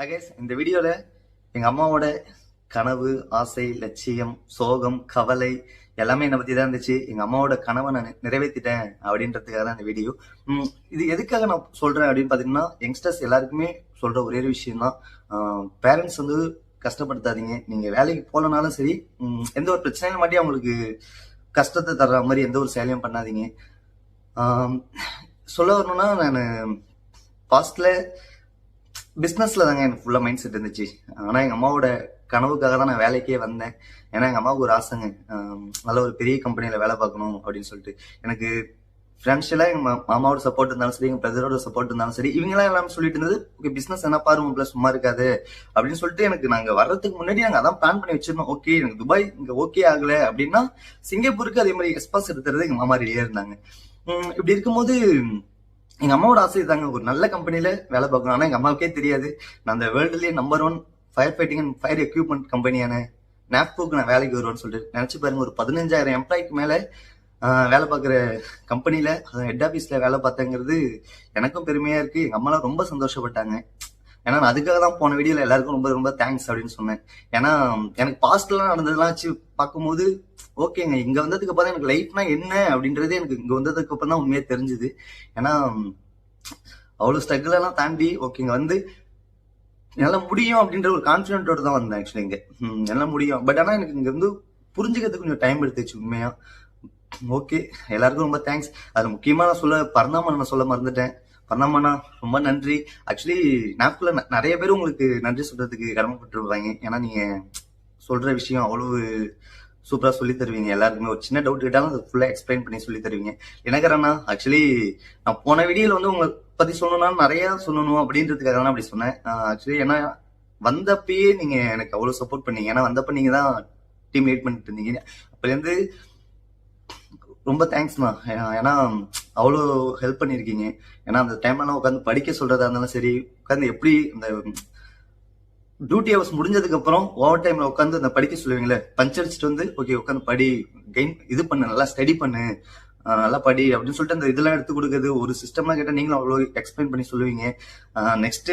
நகேஷ் இந்த வீடியோல எங்க அம்மாவோட கனவு ஆசை லட்சியம் சோகம் கவலை எல்லாமே என்னை பத்தி தான் இருந்துச்சு. எங்க அம்மாவோட கனவை நான் நிறைவேற்றிட்டேன் அப்படின்றதுக்காக தான் இந்த வீடியோ. இது எதுக்காக நான் சொல்றேன் அப்படின்னு பாத்தீங்கன்னா யங்ஸ்டர்ஸ் எல்லாருக்குமே சொல்ற ஒரே ஒரு விஷயம் தான் பேரண்ட்ஸ் வந்து கஷ்டப்படுத்தாதீங்க. நீங்க வேலைக்கு போகலனாலும் சரி எந்த ஒரு பிரச்சனையும் மாட்டி அவங்களுக்கு கஷ்டத்தை தர்ற மாதிரி எந்த ஒரு செயலையும் பண்ணாதீங்க. சொல்ல வரணும்னா நான் பாஸ்ட்ல பிஸ்னஸில் தாங்க எனக்கு ஃபுல்லாக மைண்ட் செட் இருந்துச்சு. ஆனால் எங்கள் அம்மாவோட கனவுக்காக தான் நான் வேலைக்கே வந்தேன். ஏன்னா எங்கள் அம்மாவுக்கு ஒரு ஆசைங்க. நல்ல ஒரு பெரிய கம்பெனியில் வேலை பார்க்கணும் அப்படின்னு சொல்லிட்டு. எனக்கு ஃப்ரெண்ட்ஸெல்லாம் எங்கள் மாமாவோட சப்போர்ட் இருந்தாலும் சரி எங்கள் பிரதரோட சப்போர்ட் இருந்தாலும் சரி இவங்கெல்லாம் எல்லாம் எல்லாமே சொல்லிட்டு இருந்தது ஓகே பிஸ்னஸ் என்ன பாருங்க உங்களை சும்மா இருக்காது. அப்படின்னு சொல்லிட்டு எனக்கு நாங்கள் வர்றதுக்கு முன்னாடி நாங்கள் அதான் பிளான் பண்ணி வச்சிருந்தோம். ஓகே எனக்கு துபாய் இங்கே ஓகே ஆகலை. அப்படின்னா சிங்கப்பூருக்கு அதே மாதிரி எக்ஸ்பாஸ் எடுத்துறது எங்கள் மாமா ரெடியாக இருந்தாங்க. இப்படி இருக்கும்போது எங்க அம்மாவோட ஆசை தாங்க. ஒரு நல்ல கம்பெனில வேலை பார்க்கணும். ஆனா எங்க அம்மாவுக்கே தெரியாது. நான் அந்த வேர்ல்டுலயே number one fire fighting and fire equipment கம்பெனியான நாப்கோக்கு நான் வேலைக்கு வருவேன்னு சொல்லிட்டு நினைச்சு பாருங்க. ஒரு பதினஞ்சாயிரம் எம்ப்ளாய்க்கு மேல வேலை பார்க்குற கம்பெனியில ஹெட் ஆஃபீஸ்ல வேலை பார்த்தேங்கிறது எனக்கும் பெருமையா இருக்கு. எங்க அம்மாலாம் ரொம்ப சந்தோஷப்பட்டாங்க. ஏன்னா நான் அதுக்காக தான் போன வீடியோல எல்லாருக்கும் ரொம்ப ரொம்ப தேங்க்ஸ் அப்படின்னு சொன்னேன். ஏன்னா எனக்கு பாஸ்ட்லாம் நடந்ததெல்லாம் வச்சு பார்க்கும்போது ஓகேங்க இங்க வந்ததுக்கு அப்புறம் எனக்கு லைஃப்னா என்ன அப்படின்றதே எனக்கு இங்க வந்ததுக்கு அப்புறம் தான் உண்மையா தெரிஞ்சுது. ஏன்னா அவ்வளவு ஸ்ட்ரகிள் எல்லாம் தாண்டி ஓகேங்க வந்து என்னால முடியும் அப்படின்ற ஒரு கான்பிடென்ட்டோட தான் வந்தேன் ஆக்சுவலி இங்க. ம், முடியும். பட் ஆனா எனக்கு இங்க வந்து புரிஞ்சுக்கிறதுக்கு கொஞ்சம் டைம் எடுத்துச்சு உண்மையா. ஓகே எல்லாருக்கும் ரொம்ப தேங்க்ஸ் அது முக்கியமா நான் சொல்ல பரந்தாமன் நான் சொல்ல மறந்துட்டேன். பண்ணாமண்ணா ரொம்ப நன்றி. ஆக்சுவலி நாப்குள்ள நிறைய பேர் உங்களுக்கு நன்றி சொல்றதுக்கு கடமைப்பட்டிருப்பாங்க. ஏன்னா நீங்க சொல்ற விஷயம் அவ்வளவு சூப்பரா சொல்லி தருவீங்க எல்லாருக்குமே. ஒரு சின்ன டவுட் கேட்டாலும் அது ஃபுல்லா எக்ஸ்பிளைன் பண்ணி சொல்லி தருவீங்க. எனக்கு அண்ணா ஆக்சுவலி நான் போன வீடியோல வந்து உங்களை பத்தி சொல்லணும்னா நிறைய சொல்லணும் அப்படின்றதுக்காக தான் அப்படி சொன்னேன். ஆக்சுவலி ஏன்னா வந்தப்பயே நீங்க எனக்கு அவ்வளவு சப்போர்ட் பண்ணீங்க. ஏன்னா வந்தப்ப நீங்க தான் டீம் லீட் பண்ணிட்டு இருந்தீங்க. அப்போலேருந்து ரொம்ப தேங்க்ஸ்ண்ணா ஏன்னா அவ்வளோ ஹெல்ப் பண்ணியிருக்கீங்க ஏன்னா அந்த டைம்லாம் உட்காந்து படிக்க சொல்றதா இருந்தாலும் சரி உட்காந்து எப்படி இந்த டியூட்டி ஹவர்ஸ் முடிஞ்சதுக்கு அப்புறம் ஓவர் டைம்ல உட்காந்து அந்த படிக்க சொல்லுவீங்களே பஞ்சடிச்சுட்டு வந்து ஓகே உட்காந்து படி கெயின் இது பண்ணு நல்லா ஸ்டடி பண்ணு நல்லா படி அப்படின்னு சொல்லிட்டு அந்த இதெல்லாம் எடுத்து கொடுக்குறது ஒரு சிஸ்டம்லாம் கேட்டால் நீங்களும் அவ்வளோ எக்ஸ்பிளைன் பண்ணி சொல்லுவீங்க. நெக்ஸ்ட்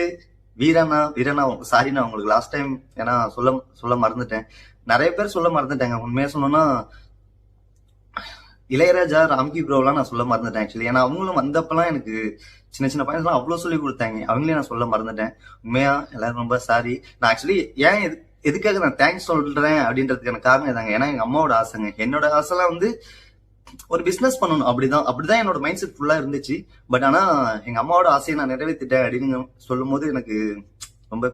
வீரானா வீரண்ணா சாரிண்ணா உங்களுக்கு லாஸ்ட் டைம் ஏன்னா சொல்ல சொல்ல மறந்துட்டேன். நிறைய பேர் சொல்ல மறந்துட்டாங்க. உண்மையா சொல்லணும்னா இளையராஜா ராம்கி ப்ரோலாம் நான் சொல்ல மறந்துட்டேன் ஆக்சுவலி ஏன்னா அவங்களும் வந்தப்பெல்லாம் எனக்கு சின்ன சின்ன பையன்ஸ்லாம் அவ்வளோ சொல்லி கொடுத்தாங்க. அவங்களே நான் சொல்ல மறந்துட்டேன். உண்மையா? எல்லாரும் ரொம்ப சாரி நான் ஆக்சுவலி ஏன் எது எதுக்காக நான் தேங்க்ஸ் சொல்றேன் அப்படின்றதுக்கான காரணம் இதாங்க. ஏன்னா எங்க அம்மாவோட ஆசைங்க. என்னோட ஆசைலாம் வந்து ஒரு பிசினஸ் பண்ணணும். அப்படிதான் அப்படிதான் என்னோட மைண்ட் செட் ஃபுல்லா இருந்துச்சு. பட் ஆனா எங்க அம்மாவோட ஆசையை நான் நிறைவேற்றிட்டேன் அப்படின்னு சொல்லும் போது எனக்கு